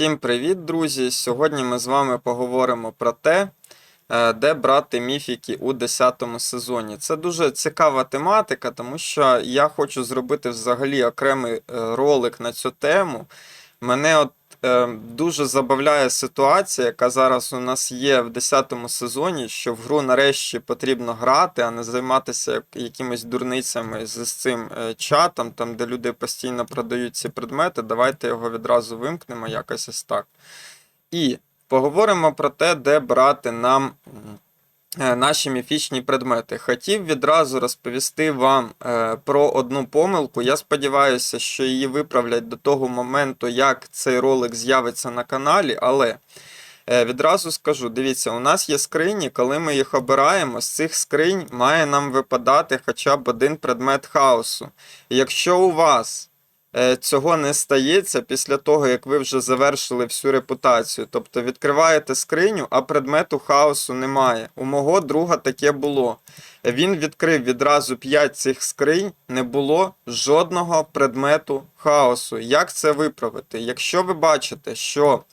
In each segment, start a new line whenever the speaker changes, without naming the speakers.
Всім привіт, друзі! Сьогодні ми з вами поговоримо про те, е, де брати міфіки у 10 сезоні. Це дуже цікава тематика, тому що я хочу зробити взагалі окремий е, ролик на цю тему. Мене от дуже забавляє ситуація, яка зараз у нас є в 10 сезоні, що в гру нарешті потрібно грати, а не займатися якимись дурницями з цим е, чатом, там, де люди постійно продають ці предмети. Давайте його відразу вимкнемо, якось ось так. І поговоримо про те, де брати нам. Е, Наші міфічні предмети. Хотів відразу розповісти вам е, про одну помилку. Я сподіваюся, що її виправлять до того моменту, як цей ролик з'явиться на каналі, але е, відразу скажу: дивіться, у нас є скрині, коли ми їх обираємо, з цих скринь має нам випадати хоча б один предмет хаосу. Якщо у вас цього не стається після того, як ви вже завершили всю репутацію. Тобто відкриваєте скриню, а предмету хаосу немає. У мого друга таке було. Він відкрив відразу 5 цих скринь, не було жодного предмету хаосу. Як це виправити? Якщо ви бачите, що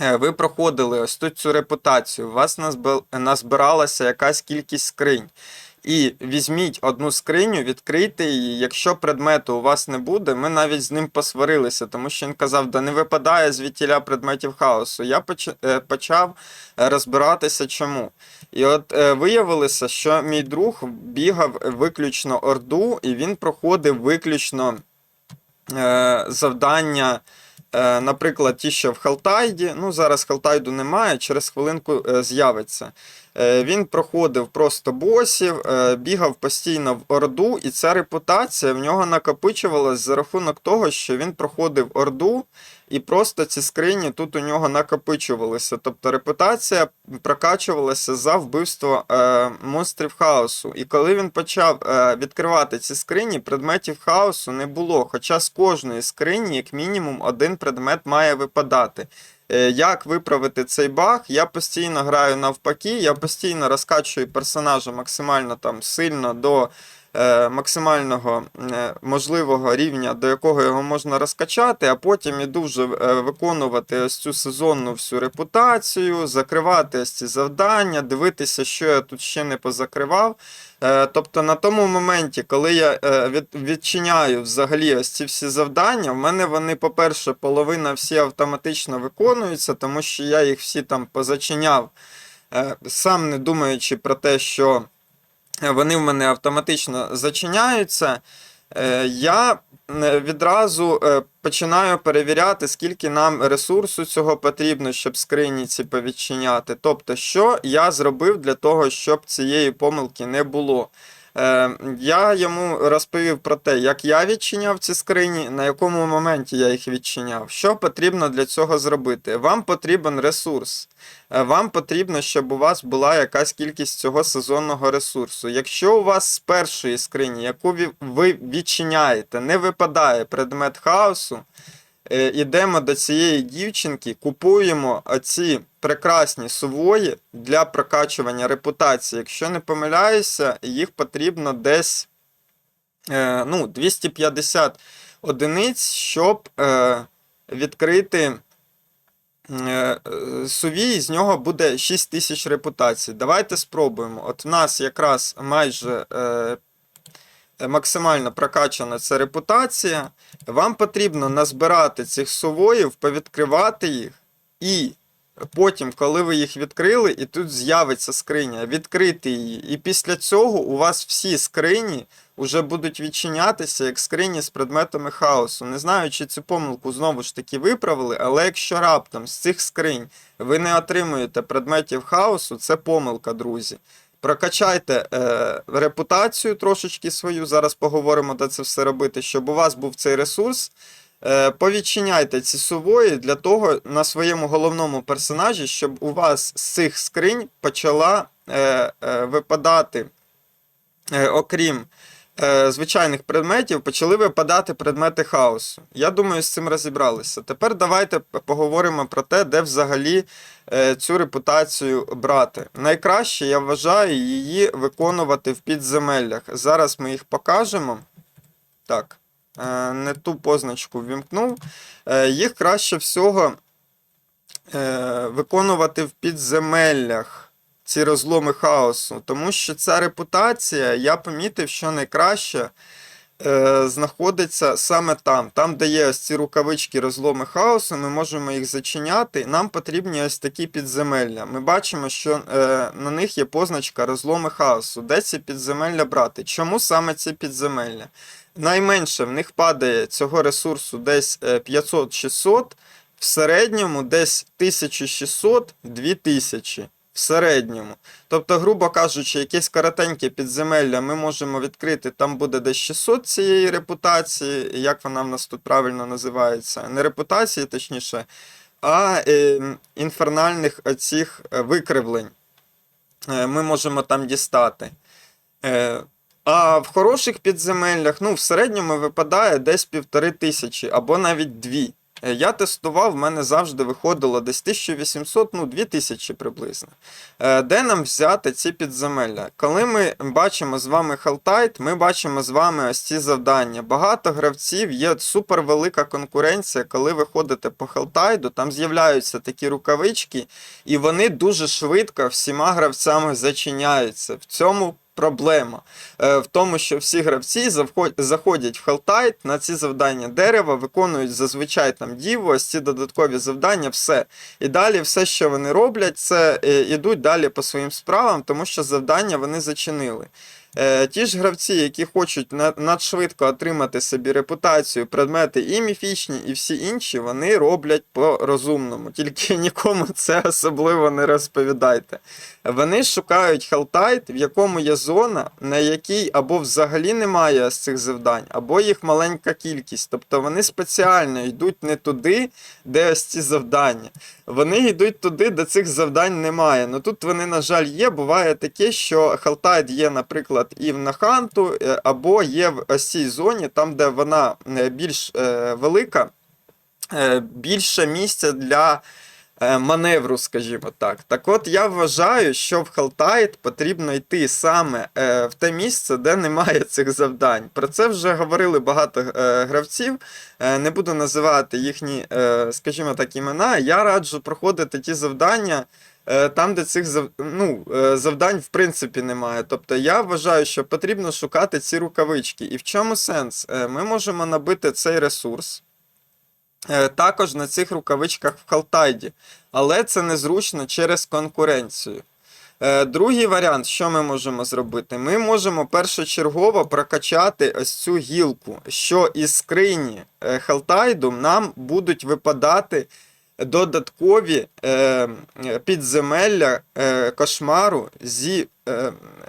е, ви проходили ось тут цю репутацію, у вас назбиралася якась кількість скринь. І візьміть одну скриню, відкрийте її. Якщо предмету у вас не буде, ми навіть з ним посварилися, тому що він казав, да не випадає звідтіля предметів хаосу. Я е, почав е, розбиратися чому. І от е, виявилося, що мій друг бігав виключно орду, і він проходив виключно завдання. Е, Наприклад, ті, що в Халтайді, ну зараз Халтайду немає, через хвилинку е, з'явиться. Е, Він проходив просто босів, бігав постійно в Орду, і ця репутація в нього накопичувалась за рахунок того, що він проходив Орду, і просто ці скрині тут у нього накопичувалися. Тобто репутація прокачувалася за вбивство е, монстрів хаосу. І коли він почав е, відкривати ці скрині, предметів хаосу не було. Хоча з кожної скрині, як мінімум, один предмет має випадати. Е, Як виправити цей баг? Я постійно граю навпаки, я постійно розкачую персонажа максимально там сильно до максимального е, можливого рівня, до якого його можна розкачати, а потім іду вже е, виконувати ось цю сезонну всю репутацію, закривати ось ці завдання, дивитися, що я тут ще не позакривав. Е, Тобто на тому моменті, коли я е, відчиняю взагалі ось ці всі завдання, в мене вони, по-перше, половина всі автоматично виконуються, тому що я їх всі там позачиняв, е, сам не думаючи про те, що е, вони в мене автоматично зачиняються. Е, Я відразу е, починаю перевіряти, скільки нам ресурсу цього потрібно, щоб скрині ці повідчиняти. Тобто, що я зробив для того, щоб цієї помилки не було. Е, Я йому розповів про те, як я відчиняв ці скрині, на якому моменті я їх відчиняв. Що потрібно для цього зробити? Вам потрібен ресурс. Е, Вам потрібно, щоб у вас була якась кількість цього сезонного ресурсу. Якщо у вас з першої скрині, яку ви відчиняєте, не випадає предмет хаосу, е, ідемо до цієї дівчинки, купуємо оці прекрасні сувої для прокачування репутації. Якщо не помиляюся, їх потрібно десь е, ну, 250 одиниць, щоб е, відкрити е, е, сувій, з нього буде 6 тисяч репутацій. Давайте спробуємо. От в нас якраз майже е, максимально прокачана ця репутація. Вам потрібно назбирати цих сувоїв, повідкривати їх, і потім, коли ви їх відкрили, і тут з'явиться скриня, відкрити її. І після цього у вас всі скрині вже будуть відчинятися як скрині з предметами хаосу. Не знаю, чи цю помилку знову ж таки виправили, але якщо раптом з цих скринь ви не отримуєте предметів хаосу, це помилка, друзі. Прокачайте е, репутацію трошечки свою. Зараз поговоримо, де це все робити, щоб у вас був цей ресурс. Е, повідчиняйте ці сувої для того на своєму головному персонажі, щоб у вас з цих скринь почала е, е, випадати, е, окрім е, звичайних предметів, почали випадати предмети хаосу. Я думаю, з цим розібралися. Тепер давайте поговоримо про те, де взагалі е, цю репутацію брати. Найкраще, я вважаю, її виконувати в підземеллях. Зараз ми їх покажемо. Так, е, не ту позначку ввімкнув. Е, Їх краще всього виконувати в підземеллях ці розломи хаосу, тому що ця репутація, я помітив, що найкраще е, знаходиться саме там. Там, де є ось ці рукавички розломи хаосу, ми можемо їх зачиняти. Нам потрібні ось такі підземелля. Ми бачимо, що е, на них є позначка розломи хаосу. Де ці підземелля брати? Чому саме ці підземелля? Найменше в них падає цього ресурсу десь е, 500-600, в середньому десь 1600-2000 в середньому. Тобто, грубо кажучи, якесь коротеньке підземелля ми можемо відкрити, там буде десь 600 цієї репутації, як вона в нас тут правильно називається, не репутації, точніше, а е, інфернальних оцих е, викривлень е, ми можемо там дістати. А в хороших підземеллях, ну, в середньому випадає десь півтори тисячі або навіть дві. Е, Я тестував, в мене завжди виходило десь 1800, ну 2000 приблизно. Е, Де нам взяти ці підземелля? Коли ми бачимо з вами Халтайт, ми бачимо з вами ось ці завдання. Багато гравців є супервелика конкуренція, коли ви ходите по Халтайду, там з'являються такі рукавички, і вони дуже швидко всіма гравцями зачиняються. В цьому проблема. Е, В тому, що всі гравці заходять в Халтайт на ці завдання дерева, виконують зазвичай там діву, ось ці додаткові завдання, все. І далі все, що вони роблять, це е, ідуть далі по своїм справам, тому що завдання вони зачинили. Е, Ті ж гравці, які хочуть надшвидко отримати собі репутацію, предмети і міфічні, і всі інші, вони роблять по-розумному. Тільки нікому це особливо не розповідайте. Вони шукають халтайт, в якому є зона, на якій або взагалі немає з цих завдань, або їх маленька кількість. Тобто вони спеціально йдуть не туди, де ось ці завдання. Вони йдуть туди, де цих завдань немає. Ну тут вони, на жаль, є. Буває таке, що халтайт є, наприклад, і в Наханту, е, або є в ось цій зоні, там, де вона е, більш е, велика, більше місця для маневру, скажімо так. Так от я вважаю, що в Халтайт потрібно йти саме в те місце, де немає цих завдань. Про це вже говорили багато гравців. Не буду називати їхні, скажімо так, імена. Я раджу проходити ті завдання. Е, Там, де цих зав... ну, е, завдань в принципі немає. Тобто я вважаю, що потрібно шукати ці рукавички. І в чому сенс? Е, Ми можемо набити цей ресурс, також на цих рукавичках в Халтайді, але це незручно через конкуренцію. Другий варіант, що ми можемо зробити? Ми можемо першочергово прокачати ось цю гілку, що із скрині Халтайду нам будуть випадати додаткові е, підземелля е, кошмару зі, е,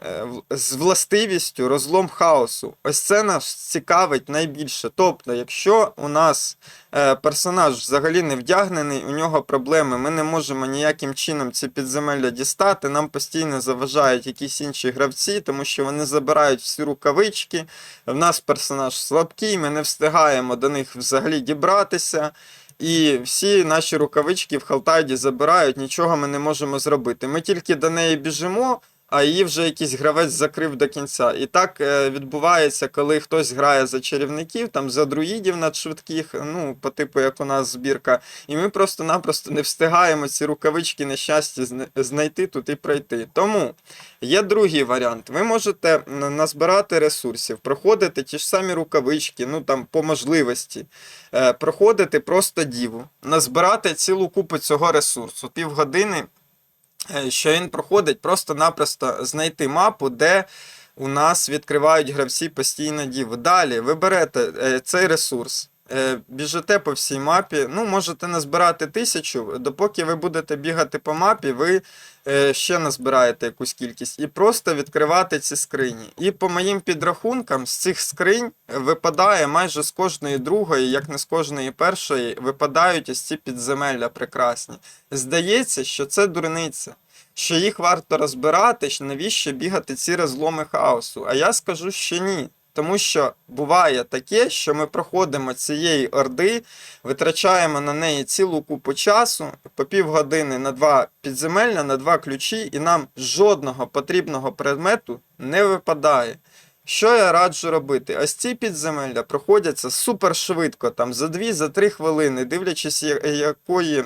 е, з властивістю розлом хаосу. Ось це нас цікавить найбільше. Тобто, якщо у нас е, персонаж взагалі не вдягнений, у нього проблеми, ми не можемо ніяким чином ці підземелля дістати, нам постійно заважають якісь інші гравці, тому що вони забирають всі рукавички. В нас персонаж слабкий, ми не встигаємо до них взагалі дібратися. І всі наші рукавички в Халтайді забирають, нічого ми не можемо зробити. Ми тільки до неї біжимо, а її вже якийсь гравець закрив до кінця. І так е, відбувається, коли хтось грає за чарівників, там за друїдів надшвидких, ну, по типу, як у нас збірка, і ми просто-напросто не встигаємо ці рукавички нещасті знайти тут і пройти. Тому є другий варіант. Ви можете назбирати ресурсів, проходити ті ж самі рукавички, ну там по можливості, е, проходити просто діву, назбирати цілу купу цього ресурсу, півгодини що він проходить, просто-напросто знайти мапу, де у нас відкривають гравці постійно діву. Далі ви берете е, цей ресурс. Е, Біжите по всій мапі, ну можете назбирати тисячу, допоки ви будете бігати по мапі, ви е, ще назбираєте якусь кількість і просто відкривати ці скрині. І по моїм підрахункам, з цих скринь випадає майже з кожної другої, як не з кожної першої, випадають ось ці підземелля прекрасні. Здається, що це дурниця, що їх варто розбирати, навіщо бігати ці розломи хаосу. А я скажу, що ні. Тому що буває таке, що ми проходимо цієї орди, витрачаємо на неї цілу купу часу, по півгодини на два підземелля, на два ключі, і нам жодного потрібного предмету не випадає. Що я раджу робити? Ось ці підземелля проходяться супер швидко, там за 2-3 хвилини, дивлячись, якої,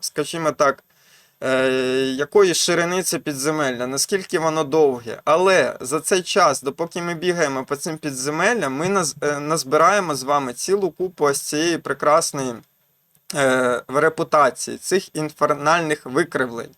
скажімо так, якої ширини це підземелля, наскільки воно довге. Але за цей час, допоки ми бігаємо по цим підземеллям, ми е, назбираємо з вами цілу купу ось цієї прекрасної е, репутації, цих інфернальних викривлень.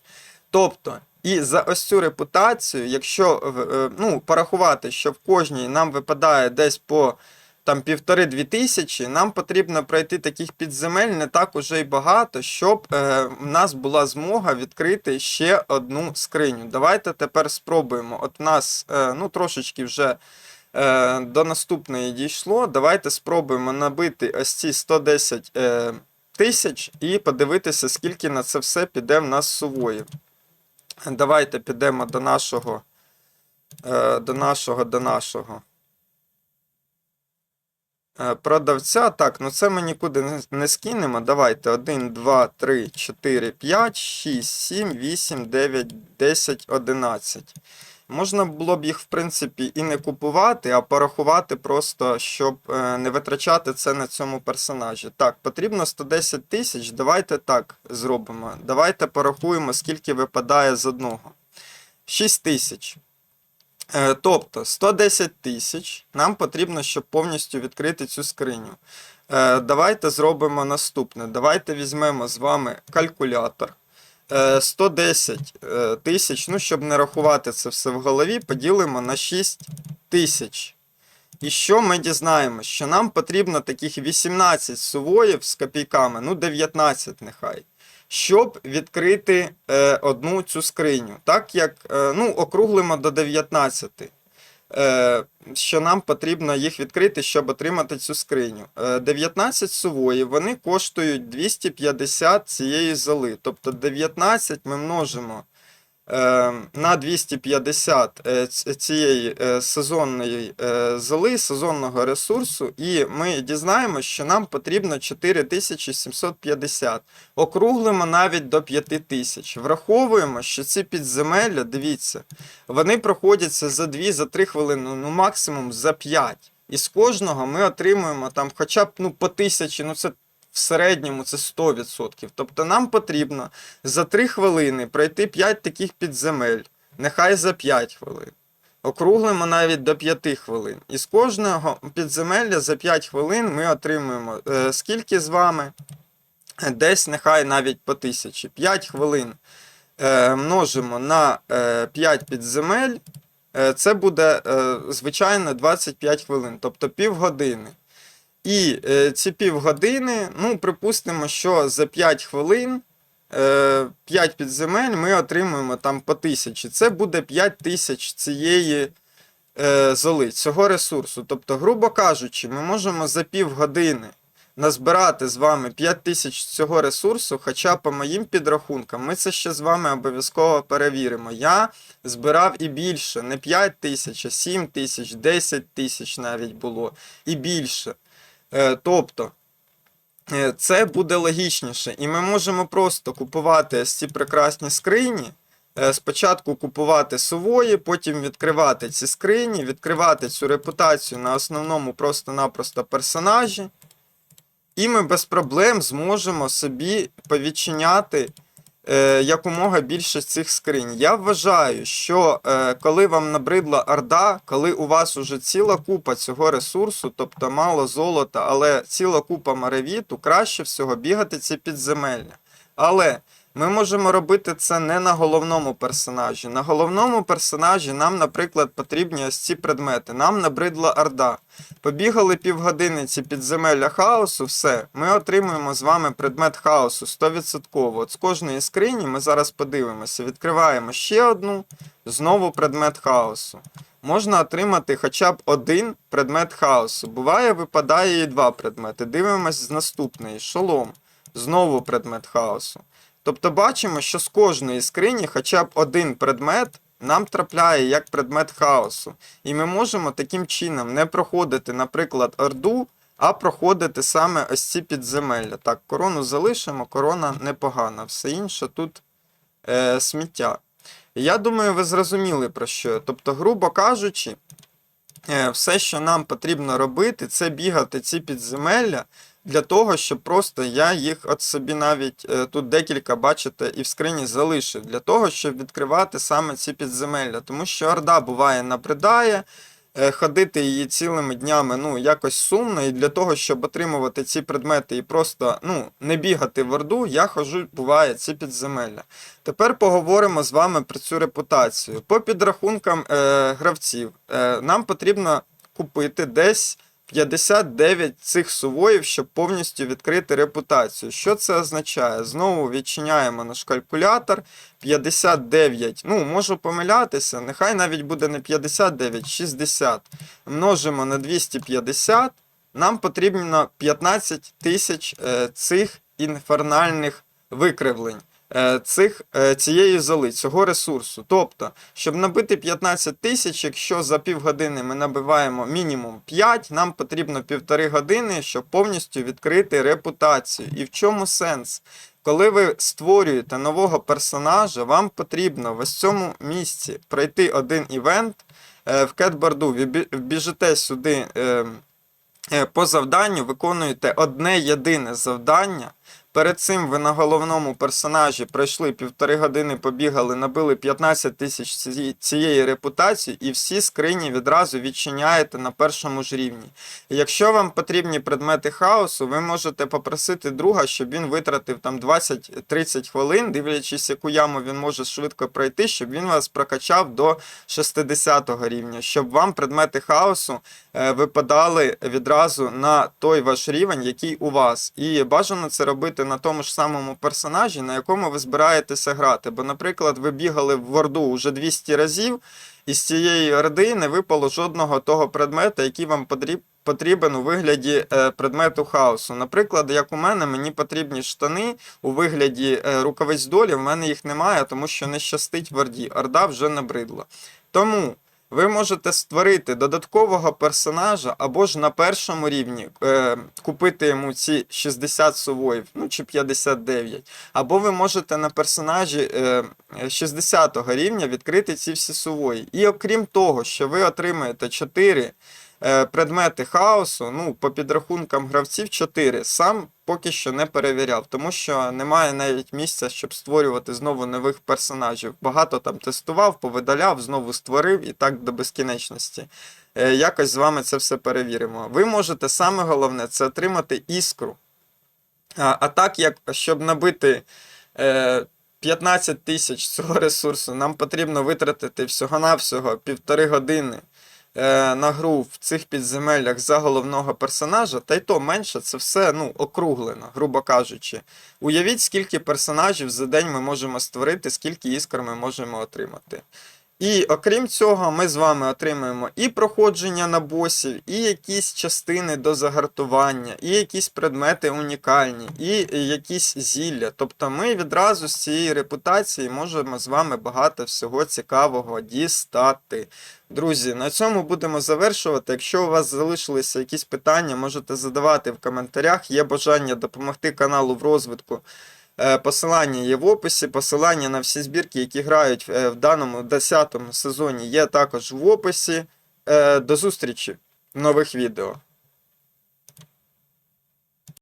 Тобто, і за ось цю репутацію, якщо е, ну, порахувати, що в кожній нам випадає десь по там півтори-дві тисячі, нам потрібно пройти таких підземель не так уже й багато, щоб е, в нас була змога відкрити ще одну скриню. Давайте тепер спробуємо. От в нас е, ну, трошечки вже е, до наступної дійшло. Давайте спробуємо набити ось ці 110 е, тисяч і подивитися, скільки на це все піде в нас сувоїв. Давайте підемо до нашого. е, До нашого, до нашого. Е, Продавця, так, ну це ми нікуди не, не скинемо. Давайте 1, 2, 3, 4, 5, 6, 7, 8, 9, 10, 11. Можна було б їх, в принципі, і не купувати, а порахувати просто, щоб е, не витрачати це на цьому персонажі. Так, потрібно 110 тисяч. Давайте так зробимо. Давайте порахуємо, скільки випадає з одного. 6 тисяч. Е, Тобто 110 тисяч нам потрібно, щоб повністю відкрити цю скриню. Е, Давайте зробимо наступне. Давайте візьмемо з вами калькулятор. Е, 110 е, тисяч, ну, щоб не рахувати це все в голові, поділимо на 6 тисяч. І що ми дізнаємося? Що нам потрібно таких 18 сувоїв з копійками, ну 19 нехай, щоб відкрити е, одну цю скриню. Так як е, ну, округлимо до 19. Е, що нам потрібно їх відкрити, щоб отримати цю скриню. Е, 19 сувоїв, вони коштують 250 цієї золи. Тобто 19 ми множимо на 250 е, цієї е, сезонної е, золи, сезонного ресурсу, і ми дізнаємося, що нам потрібно 4750. Округлимо навіть до 5000. Враховуємо, що ці підземелля, дивіться, вони проходяться за 2-3 хвилини, ну максимум за 5. І з кожного ми отримуємо там хоча б ну, по тисячі, ну це в середньому це 100%. Тобто нам потрібно за 3 хвилини пройти 5 таких підземель, нехай за 5 хвилин. Округлимо навіть до 5 хвилин. І з кожного підземелля за 5 хвилин ми отримуємо е, скільки з вами? Десь нехай навіть по тисячі. 5 хвилин е, множимо на е, 5 підземель. Е, це буде, е, звичайно, 25 хвилин, тобто півгодини. І е, ці півгодини, ну, припустимо, що за 5 хвилин е, 5 підземель ми отримуємо там по тисячі. Це буде 5 тисяч цієї е, золи, цього ресурсу. Тобто, грубо кажучи, ми можемо за півгодини назбирати з вами 5 тисяч цього ресурсу, хоча по моїм підрахункам, ми це ще з вами обов'язково перевіримо. Я збирав і більше, не 5 тисяч, а 7 тисяч, 10 тисяч навіть було, і більше. Е, Тобто, е, це буде логічніше. І ми можемо просто купувати ці прекрасні скрині. Е, Спочатку купувати сувої, потім відкривати ці скрині, відкривати цю репутацію на основному просто-напросто персонажі. І ми без проблем зможемо собі повідчиняти якомога більше цих скринь. Я вважаю, що е, коли вам набридла орда, коли у вас уже ціла купа цього ресурсу, тобто мало золота, але ціла купа маревіту, краще всього бігати ці підземелля. Але ми можемо робити це не на головному персонажі. На головному персонажі нам, наприклад, потрібні ось ці предмети. Нам набридла орда. Побігали півгодини ці підземелля хаосу, все. Ми отримуємо з вами предмет хаосу 100%. От з кожної скрині ми зараз подивимося, відкриваємо ще одну, знову предмет хаосу. Можна отримати хоча б один предмет хаосу. Буває, випадає і два предмети. Дивимось з наступної. Шолом. Знову предмет хаосу. Тобто бачимо, що з кожної скрині хоча б один предмет нам трапляє як предмет хаосу. І ми можемо таким чином не проходити, наприклад, орду, а проходити саме ось ці підземелля. Так, корону залишимо, корона непогана, все інше тут е, сміття. Я думаю, ви зрозуміли про що. Тобто, грубо кажучи, Е, Все, що нам потрібно робити, це бігати ці підземелля для того, щоб просто я їх от собі навіть е, тут декілька, бачите, і в скрині залишив, для того, щоб відкривати саме ці підземелля. Тому що Орда буває набридає, е, ходити її цілими днями ну, якось сумно, і для того, щоб отримувати ці предмети і просто ну, не бігати в Орду, я ходжу, буває, ці підземелля. Тепер поговоримо з вами про цю репутацію. По підрахункам е, гравців, е, нам потрібно купити десь 59 цих сувоїв, щоб повністю відкрити репутацію. Що це означає? Знову відчиняємо наш калькулятор. 59, ну, можу помилятися, нехай навіть буде не 59, 60. Множимо на 250. Нам потрібно 15 тисяч е, цих інфернальних викривлень. Е, Цих, е, цієї золи, цього ресурсу. Тобто, щоб набити 15 тисяч, якщо за півгодини ми набиваємо мінімум 5, нам потрібно півтори години, щоб повністю відкрити репутацію. І в чому сенс? Коли ви створюєте нового персонажа, вам потрібно в ось цьому місці пройти один івент е, в кетборду. Біжите сюди по завданню, виконуєте одне єдине завдання. Перед цим ви на головному персонажі пройшли півтори години, побігали, набили 15 тисяч ці- цієї репутації, і всі скрині відразу відчиняєте на першому ж рівні. І Якщо вам потрібні предмети хаосу, ви можете попросити друга, щоб він витратив там 20-30 хвилин, дивлячись, яку яму він може швидко пройти, щоб він вас прокачав до 60 рівня, щоб вам предмети хаосу е, випадали відразу на той ваш рівень, який у вас. І бажано це робити на тому ж самому персонажі, на якому ви збираєтеся грати. Бо, наприклад, ви бігали в Орду вже 200 разів, і з цієї орди не випало жодного того предмета, який вам потріб- потрібен у вигляді е, предмету хаосу. Наприклад, як у мене, мені потрібні штани у вигляді е, рукавиць долі, в мене їх немає, тому що не щастить в Орді. Орда вже набридла. Тому ви можете створити додаткового персонажа або ж на першому рівні е, купити йому ці 60 сувоїв, ну чи 59. Або ви можете на персонажі е, 60 рівня відкрити ці всі сувої. І окрім того, що ви отримаєте 4 е, предмети хаосу, ну, по підрахункам гравців 4, сам поки що не перевіряв, тому що немає навіть місця, щоб створювати знову нових персонажів. Багато там тестував, повидаляв, знову створив і так до безкінечності. Е, Якось з вами це все перевіримо. Ви можете саме головне це отримати іскру. А, так, як щоб набити е, 15 тисяч цього ресурсу, нам потрібно витратити всього-навсього півтори години е, на гру в цих підземеллях за головного персонажа, та й то менше це все ну, округлено, грубо кажучи. Уявіть, скільки персонажів за день ми можемо створити, скільки іскр ми можемо отримати. І окрім цього, ми з вами отримуємо і проходження на босів, і якісь частини до загартування, і якісь предмети унікальні, і якісь зілля. Тобто ми відразу з цієї репутації можемо з вами багато всього цікавого дістати. Друзі, на цьому будемо завершувати. Якщо у вас залишилися якісь питання, можете задавати в коментарях. Є бажання допомогти каналу в розвитку. Е, Посилання є в описі. Посилання на всі збірки, які грають е, в даному 10 сезоні, є також в описі. Е, До зустрічі в нових відео.